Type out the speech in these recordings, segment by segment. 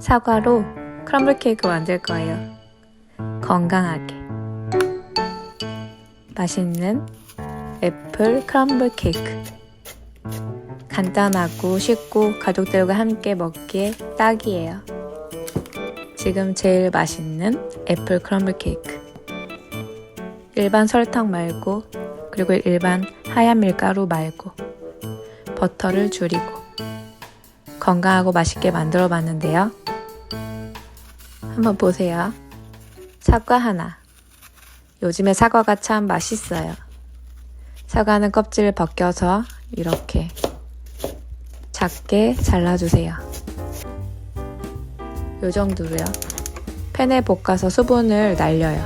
사과로 크럼블 케이크 만들 거예요. 건강하게. 맛있는 애플 크럼블 케이크. 간단하고 쉽고 가족들과 함께 먹기에 딱이에요. 지금 제일 맛있는 애플 크럼블 케이크. 일반 설탕 말고, 그리고 일반 하얀 밀가루 말고, 버터를 줄이고, 건강하고 맛있게 만들어 봤는데요. 한번 보세요. 사과 하나. 요즘에 사과가 참 맛있어요. 사과는 껍질을 벗겨서 이렇게 작게 잘라주세요. 요 정도로요. 팬에 볶아서 수분을 날려요.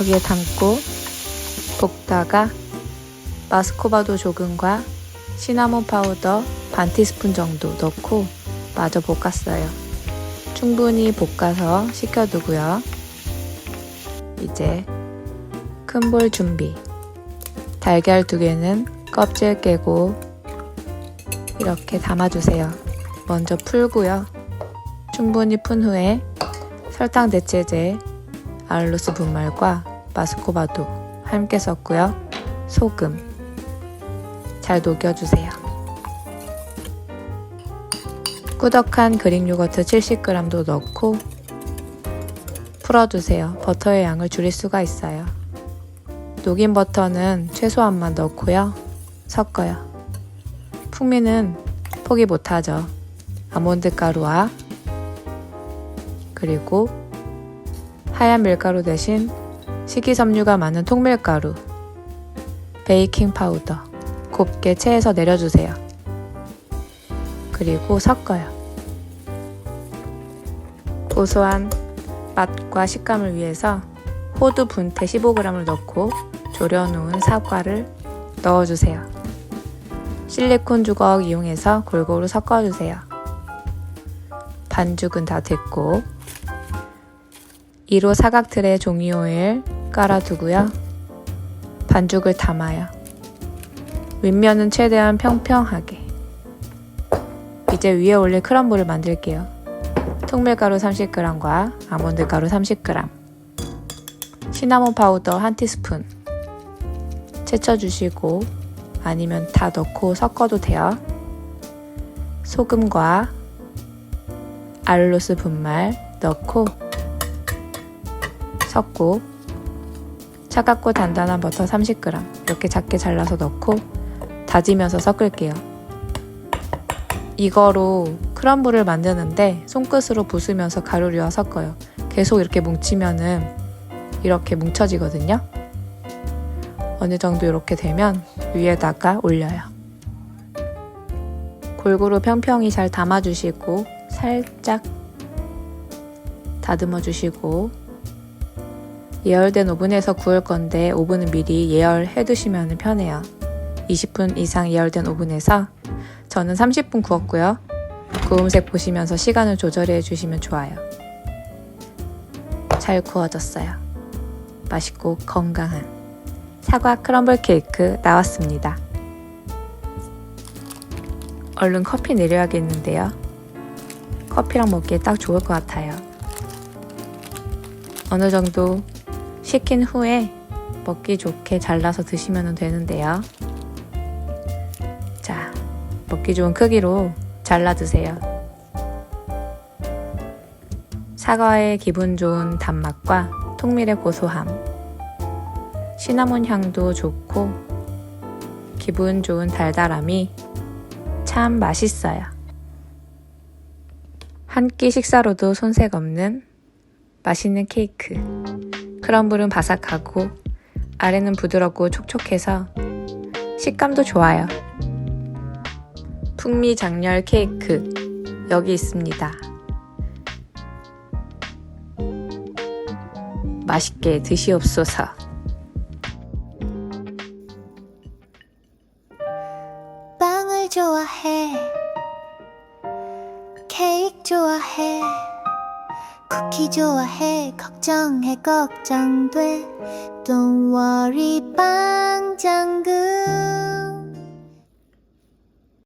여기에 담고 볶다가 마스코바도 조금과 시나몬 파우더 반 티스푼 정도 넣고 마저 볶았어요. 충분히 볶아서 식혀두고요. 이제 큰 볼 준비. 달걀 두 개는 껍질 깨고 이렇게 담아주세요. 먼저 풀고요. 충분히 푼 후에 설탕 대체제, 알루스 분말과 마스코바도 함께 섞고요. 소금 잘 녹여주세요. 꾸덕한 그릭 요거트 70g도 넣고 풀어주세요. 버터의 양을 줄일 수가 있어요. 녹인 버터는 최소한만 넣고요. 섞어요. 풍미는 포기 못하죠. 아몬드 가루와 그리고 하얀 밀가루 대신 식이섬유가 많은 통밀가루, 베이킹 파우더 곱게 체에서 내려주세요. 그리고 섞어요. 고소한 맛과 식감을 위해서 호두 분태 15g을 넣고 졸여놓은 사과를 넣어주세요. 실리콘 주걱 이용해서 골고루 섞어주세요. 반죽은 다 됐고 2로 사각 틀에 종이 오일 깔아두고요. 반죽을 담아요. 윗면은 최대한 평평하게. 이제 위에 올릴 크럼블을 만들게요. 통밀가루 30g과 아몬드 가루 30g, 시나몬 파우더 1티스푼 채쳐주시고 아니면 다 넣고 섞어도 돼요. 소금과 알로스 분말 넣고 섞고 차갑고 단단한 버터 30g 이렇게 작게 잘라서 넣고 다지면서 섞을게요. 이거로 크럼블을 만드는데 손끝으로 부수면서 가루류와 섞어요. 계속 이렇게 뭉치면은 이렇게 뭉쳐지거든요. 어느 정도 이렇게 되면 위에다가 올려요. 골고루 평평히 잘 담아주시고 살짝 다듬어 주시고 예열된 오븐에서 구울 건데 오븐은 미리 예열해 두시면 편해요. 20분 이상 예열된 오븐에서 저는 30분 구웠고요. 구움색 보시면서 시간을 조절해 주시면 좋아요. 잘 구워졌어요. 맛있고 건강한 사과 크럼블 케이크 나왔습니다. 얼른 커피 내려야겠는데요. 커피랑 먹기에 딱 좋을 것 같아요. 어느 정도 식힌 후에 먹기 좋게 잘라서 드시면 되는데요. 자, 먹기 좋은 크기로 잘라 드세요. 사과의 기분 좋은 단맛과 통밀의 고소함, 시나몬 향도 좋고 기분 좋은 달달함이 참 맛있어요. 한 끼 식사로도 손색 없는 맛있는 케이크. 크럼블은 바삭하고 아래는 부드럽고 촉촉해서 식감도 좋아요. 풍미 장렬 케이크. 여기 있습니다. 맛있게 드시옵소서. 빵을 좋아해. 케이크 좋아해. 쿠키 좋아해. 걱정해 걱정돼. Don't worry 빵 장군